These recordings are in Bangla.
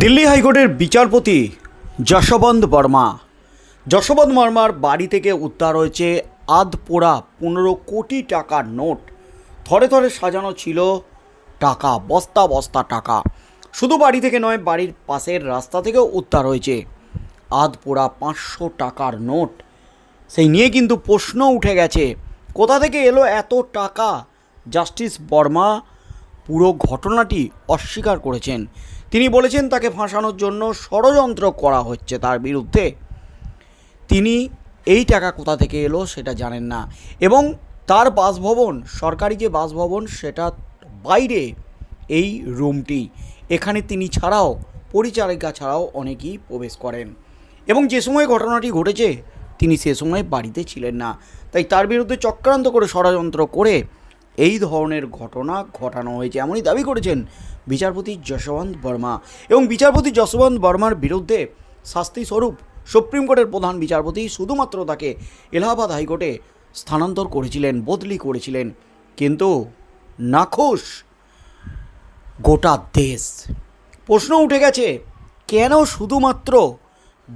দিল্লি হাইকোর্টের বিচারপতি যশবন্ত বর্মা। যশবন্ত বর্মার বাড়ি থেকে উদ্ধার হয়েছে আধ পোড়া পনেরো কোটি টাকার নোট। থরে থরে সাজানো ছিল টাকা, বস্তা বস্তা টাকা। শুধু বাড়ি থেকে নয়, বাড়ির পাশের রাস্তা থেকেও উদ্ধার হয়েছে আধপোড়া পাঁচশো টাকার নোট। সেই নিয়ে কিন্তু প্রশ্ন উঠে গেছে, কোথা থেকে এলো এত টাকা? জাস্টিস বর্মা পুরো ঘটনাটি অস্বীকার করেছেন। তিনি বলেছেন তাকে ফাঁসানোর জন্য ষড়যন্ত্র করা হচ্ছে তার বিরুদ্ধে। তিনি এই টাকা কোথা থেকে এলো সেটা জানেন না। এবং তার বাসভবন, সরকারি যে বাসভবন, সেটা বাইরে এই রুমটি। এখানে তিনি ছাড়াও, পরিচারিকা ছাড়াও অনেকেই প্রবেশ করেন। এবং যে সময় ঘটনাটি ঘটেছে, তিনি সে সময় বাড়িতে ছিলেন না। তাই তার বিরুদ্ধে চক্রান্ত করে ষড়যন্ত্র করে এই ধরনের ঘটনা ঘটানো হয়েছে, এমনই দাবি করেছেন বিচারপতি যশবন্ত বর্মা। এবং বিচারপতি যশবন্ত বর্মার বিরুদ্ধে শাস্তিস্বরূপ সুপ্রিম কোর্টের প্রধান বিচারপতি শুধুমাত্র তাকে এলাহাবাদ হাইকোর্টে স্থানান্তর করেছিলেন, বদলি করেছিলেন। কিন্তু নাখোশ গোটা দেশ। প্রশ্ন উঠে গেছে, কেন শুধুমাত্র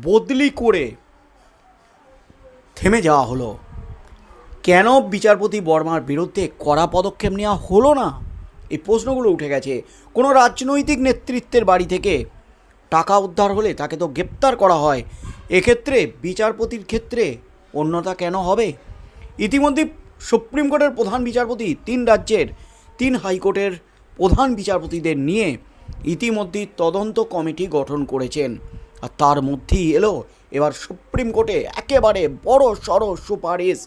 বদলি করে থেমে যাওয়া হলো? কেন বিচারপতি বর্মার বিরুদ্ধে কড়া পদক্ষেপ নেওয়া হলো না? এই প্রশ্নগুলো উঠে গেছে। কোনো রাজনৈতিক নেতৃত্বের বাড়ি থেকে টাকা উদ্ধার হলে তাকে তো গ্রেপ্তার করা হয়। এক্ষেত্রে বিচারপতির ক্ষেত্রে অন্যতা কেন হবে? ইতিমধ্যে সুপ্রিম কোর্টের প্রধান বিচারপতি, তিন রাজ্যের তিন হাইকোর্টের প্রধান বিচারপতিদের নিয়ে ইতিমধ্যেই তদন্ত কমিটি গঠন করেছেন। আর তার মধ্যেই এলো এবার সুপ্রিম কোর্টে একেবারে বড় সড় সুপারিশ।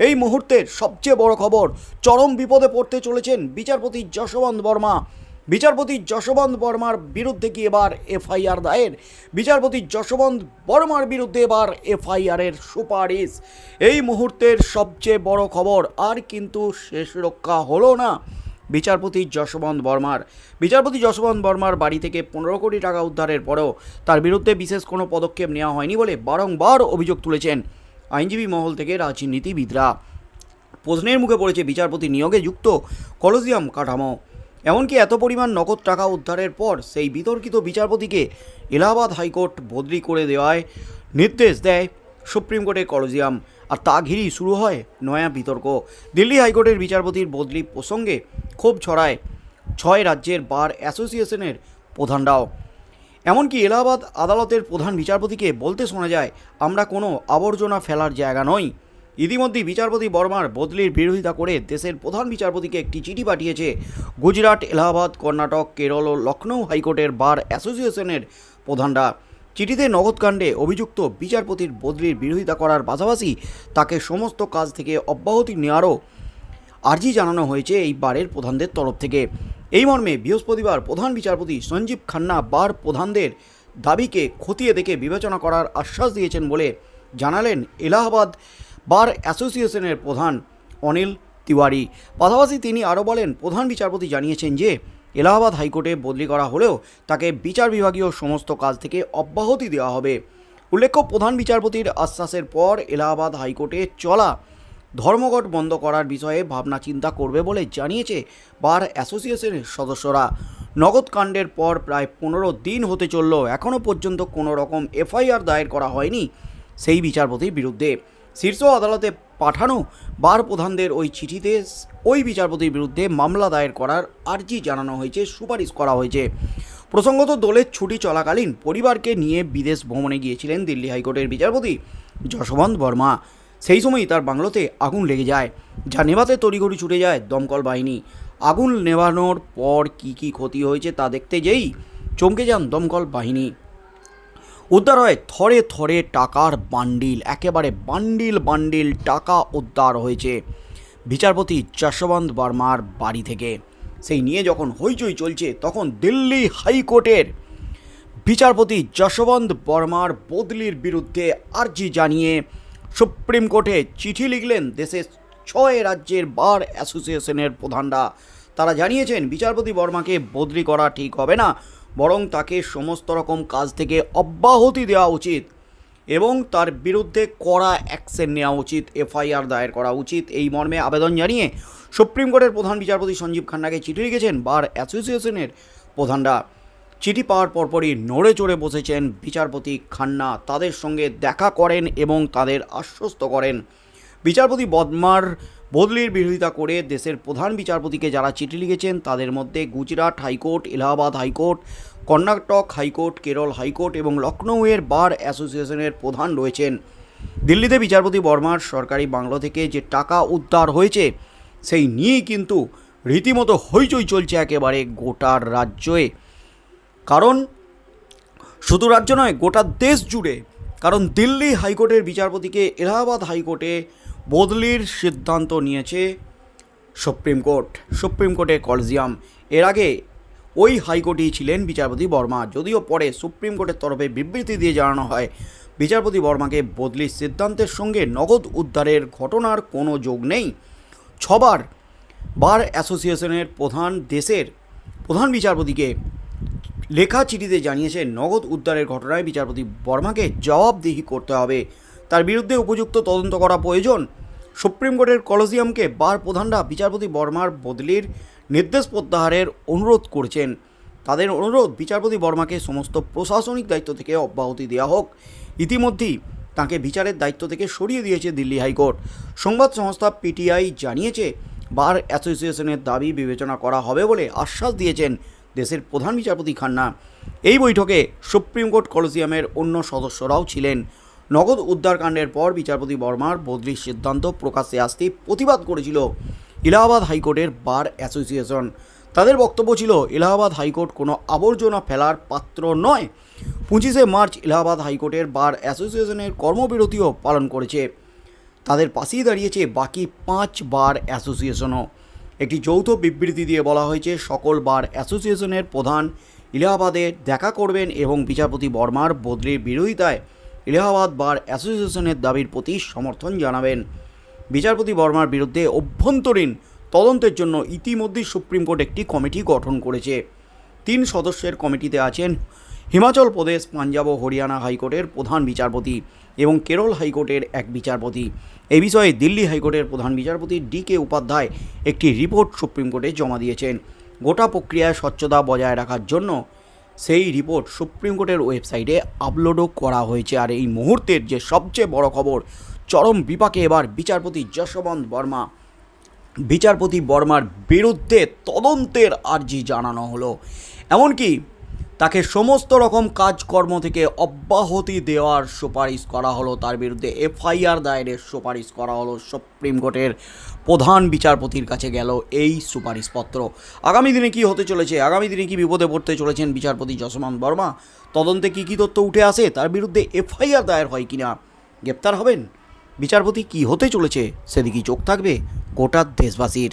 এই মুহূর্তের সবচেয়ে বড় খবর, চরম বিপদে পড়তে চলেছেন বিচারপতি যশবন্ত বর্মা। বিচারপতি যশবন্ত বর্মার বিরুদ্ধে কি এবার এফআইআর দায়ের? বিচারপতি যশবন্ত বর্মার বিরুদ্ধে এবার এফআইআরের সুপারিশ। এই মুহূর্তের সবচেয়ে বড় খবর, আর কিন্তু শেষ রক্ষা হলো না। বিচারপতি যশবন্ত বর্মার। বিচারপতি যশবন্ত বর্মার বাড়ি থেকে পনেরো কোটি টাকা উদ্ধারের পরেও তার বিরুদ্ধে বিশেষ কোনো পদক্ষেপ নেওয়া হয়নি বলে বারংবার অভিযোগ তুলেছেন আইনজীবী মহল থেকে রাজনীতিবিদরা। প্রশ্নের মুখে পড়েছে বিচারপতি নিয়োগে যুক্ত কলোজিয়াম কাঠামো। এমনকি এত পরিমাণ নগদ টাকা উদ্ধারের পর সেই বিতর্কিত বিচারপতিকে এলাহাবাদ হাইকোর্ট বদলি করে দেওয়ায় নির্দেশ দেয় সুপ্রিম কোর্টের কলোজিয়াম আর তা ঘিরেই শুরু হয় নয়া বিতর্ক। দিল্লি হাইকোর্টের বিচারপতির বদলি প্রসঙ্গে ক্ষোভ ছড়ায় ছয় রাজ্যের বার অ্যাসোসিয়েশনের প্রধানরাও। এমনকি এলাহাবাদ আদালতের প্রধান বিচারপতিকে বলতে শোনা যায়, আমরা কোনো আবর্জনা ফেলার জায়গা নই। ইতিমধ্যেই বিচারপতি বর্মার বদলির বিরোধিতা করে দেশের প্রধান বিচারপতিকে একটি চিঠি পাঠিয়েছে গুজরাট, এলাহাবাদ, কর্ণাটক, কেরল ও লখনৌ হাইকোর্টের বার অ্যাসোসিয়েশনের প্রধানরা। চিঠিতে নগদকাণ্ডে অভিযুক্ত বিচারপতির বদলির বিরোধিতা করার পাশাপাশি তাকে সমস্ত কাজ থেকে অব্যাহতি নেওয়ারও আর্জি জানানো হয়েছে এই বারের প্রধানদের তরফ থেকে। এই মর্মে বৃহস্পতিবার প্রধান বিচারপতি সঞ্জীব খান্না বার প্রধানদের দাবিকে খতিয়ে দেখে বিবেচনা করার আশ্বাস দিয়েছেন বলে জানালেন এলাহাবাদ বার অ্যাসোসিয়েশনের প্রধান অনিল তিওয়ারি। পাশাপাশি তিনি আরও বলেন, প্রধান বিচারপতি জানিয়েছেন যে এলাহাবাদ হাইকোর্টে বদলি করা হলেও তাকে বিচার বিভাগীয় সমস্ত কাজ থেকে অব্যাহতি দেওয়া হবে। উল্লেখ্য, প্রধান বিচারপতির আশ্বাসের পর এলাহাবাদ হাইকোর্টে চলা ধর্মঘট বন্ধ করার বিষয়ে ভাবনা চিন্তা করবে বলে জানিয়েছে বার অ্যাসোসিয়েশনের সদস্যরা। নগদ কাণ্ডের পর প্রায় পনেরো দিন হতে চলল। এখনও পর্যন্ত কোনো রকম এফআইআর দায়ের করা হয়নি সেই বিচারপতির বিরুদ্ধে। শীর্ষ আদালতে পাঠানো বার প্রধানদের ওই চিঠিতে ওই বিচারপতির বিরুদ্ধে মামলা দায়ের করার আর্জি জানানো হয়েছে, সুপারিশ করা হয়েছে। প্রসঙ্গত, দলের ছুটি চলাকালীন পরিবারকে নিয়ে বিদেশ ভ্রমণে গিয়েছিলেন দিল্লি হাইকোর্টের বিচারপতি যশবন্ত বর্মা। সেই সময়ই তার বাংলোতে আগুন লেগে যায়। যা নেভাতে তড়িঘড়ি ছুটে যায় দমকল বাহিনী। আগুন নেভানোর পর কি কি ক্ষতি হয়েছে তা দেখতে যেই চমকে যান দমকল বাহিনী। উদ্ধার হয় থরে থরে টাকার বান্ডিল, একেবারে বান্ডিল বান্ডিল টাকা উদ্ধার হয়েছে বিচারপতি যশবন্ত বর্মার বাড়ি থেকে। সেই নিয়ে যখন হইচই চলছে, তখন দিল্লি হাইকোর্টের বিচারপতি যশবন্ত বর্মার বদলির বিরুদ্ধে আর্জি জানিয়ে সুপ্রিম কোর্টে চিঠি লিখলেন দেশের ছয় রাজ্যের বার অ্যাসোসিয়েশনের প্রধানরা। তারা জানিয়েছেন, বিচারপতি বর্মাকে বদলি করা ঠিক হবে না। বরং তাকে সমস্ত রকম কাজ থেকে অব্যাহতি দেওয়া উচিত এবং তার বিরুদ্ধে কড়া অ্যাকশন নেওয়া উচিত, এফআইআর দায়ের করা উচিত। এই মর্মে আবেদন জানিয়ে সুপ্রিম কোর্টের প্রধান বিচারপতি সঞ্জীব খান্নাকে চিঠি লিখেছেন বার অ্যাসোসিয়েশনের প্রধানরা। চিঠি পাওয়ার পরপরই নড়ে চড়ে বসেছেন বিচারপতি খান্না। তাদের সঙ্গে দেখা করেন এবং তাদের আশ্বস্ত করেন। বিচারপতি বদমার বদলির বিরোধিতা করে দেশের প্রধান বিচারপতিকে যারা চিঠি লিখেছেন, তাদের মধ্যে Gujarat high court, Allahabad high court, Karnataka high court, Kerala high court এবং লখনৌয়ের বার অ্যাসোসিয়েশনের প্রধান রয়েছেন। দিল্লিতে বিচারপতি বর্মার সরকারি বাংলো থেকে যে টাকা উদ্ধার হয়েছে, সেই নিয়েই কিন্তু রীতিমতো হইচই চলছে একেবারে গোটার রাজ্যে। কারণ শুধু রাজ্য নয়, গোটা দেশ জুড়ে। কারণ দিল্লি হাইকোর্টের বিচারপতিকে, এলাহাবাদ হাইকোর্টে বদলির সিদ্ধান্ত নিয়েছে সুপ্রিম কোর্ট। সুপ্রিম কোর্টের কলজিয়াম এর আগে ওই হাইকোর্টেই ছিলেন বিচারপতি বর্মা। যদিও পরে সুপ্রিম কোর্টের তরফে বিবৃতি দিয়ে জানানো হয়, বিচারপতি বর্মাকে বদলির সিদ্ধান্তের সঙ্গে নগদ উদ্ধারের ঘটনার কোনো যোগ নেই। ছবার বার অ্যাসোসিয়েশনের প্রধান দেশের প্রধান বিচারপতিকে লেখা চিঠিতে জানিয়েছে, নগদ উদ্ধারের ঘটনায় বিচারপতি বর্মাকে জবাবদিহি করতে হবে। তার বিরুদ্ধে উপযুক্ত তদন্ত করা প্রয়োজন। সুপ্রিম কোর্টের কলেজিয়ামকে বার প্রধানরা বিচারপতি বর্মার বদলির নির্দেশ প্রত্যাহারের অনুরোধ করেছেন। তাদের অনুরোধ বিচারপতি বর্মাকে সমস্ত প্রশাসনিক দায়িত্ব থেকে অব্যাহতি দেওয়া হোক। ইতিমধ্যেই তাকে বিচারের দায়িত্ব থেকে সরিয়ে দিয়েছে দিল্লি হাইকোর্ট। সংবাদ সংস্থা পিটিআই জানিয়েছে, বার অ্যাসোসিয়েশনের দাবি বিবেচনা করা হবে বলে আশ্বাস দিয়েছেন দেশের প্রধান বিচারপতি খান্না। এই বৈঠকে সুপ্রিম কোর্ট কলেজিয়ামের অন্য সদস্যরাও ছিলেন। নগদ উদ্ধারকাণ্ডের পর বিচারপতি বর্মার বদলির সিদ্ধান্ত প্রকাশ্যে আসতেই প্রতিবাদ করেছিল এলাহাবাদ হাইকোর্টের বার অ্যাসোসিয়েশন। তাদের বক্তব্য ছিল, এলাহাবাদ হাইকোর্ট কোনো আবর্জনা ফেলার পাত্র নয়। পঁচিশে মার্চ এলাহাবাদ হাইকোর্টের বার অ্যাসোসিয়েশনের কর্মবিরতিও পালন করেছে। তাদের পাশেই দাঁড়িয়েছে বাকি পাঁচ বার অ্যাসোসিয়েশনও। একটি যৌথ বিবৃতি দিয়ে বলা হয়েছে, সকল বার অ্যাসোসিয়েশনের প্রধান ইলাহাবাদে দেখা করবেন এবং বিচারপতি বর্মার বদলির বিরোধিতায় ইলাহাবাদ বার অ্যাসোসিয়েশনের দাবির প্রতি সমর্থন জানাবেন। বিচারপতি বর্মার বিরুদ্ধে অভ্যন্তরীণ তদন্তের জন্য ইতিমধ্যেই সুপ্রিম কোর্ট একটি কমিটি গঠন করেছে। তিন সদস্যের কমিটিতে আছেন হিমাচল প্রদেশ, পাঞ্জাব ও হরিয়ানা হাইকোর্টের প্রধান বিচারপতি এবং কেরল হাইকোর্টের এক বিচারপতি। এ বিষয়ে দিল্লি হাইকোর্টের প্রধান বিচারপতি ডি কে উপাধ্যায় একটি রিপোর্ট সুপ্রিম কোর্টে জমা দিয়েছেন। গোটা প্রক্রিয়ায় স্বচ্ছতা বজায় রাখার জন্য সেই রিপোর্ট সুপ্রিম কোর্টের ওয়েবসাইটে আপলোডও করা হয়েছে। আর এই মুহূর্তের যে সবচেয়ে বড় খবর, চরম বিপাকে এবার বিচারপতি যশবন্ত বর্মা। বিচারপতি বর্মার বিরুদ্ধে তদন্তের আর্জি জানানো হলো। এমনকি তাকে সমস্ত রকম কাজকর্ম থেকে অব্যাহতি দেওয়ার সুপারিশ করা হলো। তার বিরুদ্ধে এফআইআর দায়েরের সুপারিশ করা হলো সুপ্রিম কোর্টের। প্রধান বিচারপতির কাছে গেল এই সুপারিশপত্র। আগামী দিনে কি হতে চলেছে? আগামী দিনে কি বিপদে পড়তে চলেছেন বিচারপতি যশমান বর্মা? তদন্তে কি কি তথ্য উঠে আসে? তার বিরুদ্ধে এফআইআর দায়ের হয় কি না গ্রেপ্তার হবেন? বিচারপতি কি হতে চলেছে? সেদিকেই চোখ থাকবে গোটা দেশবাসীর।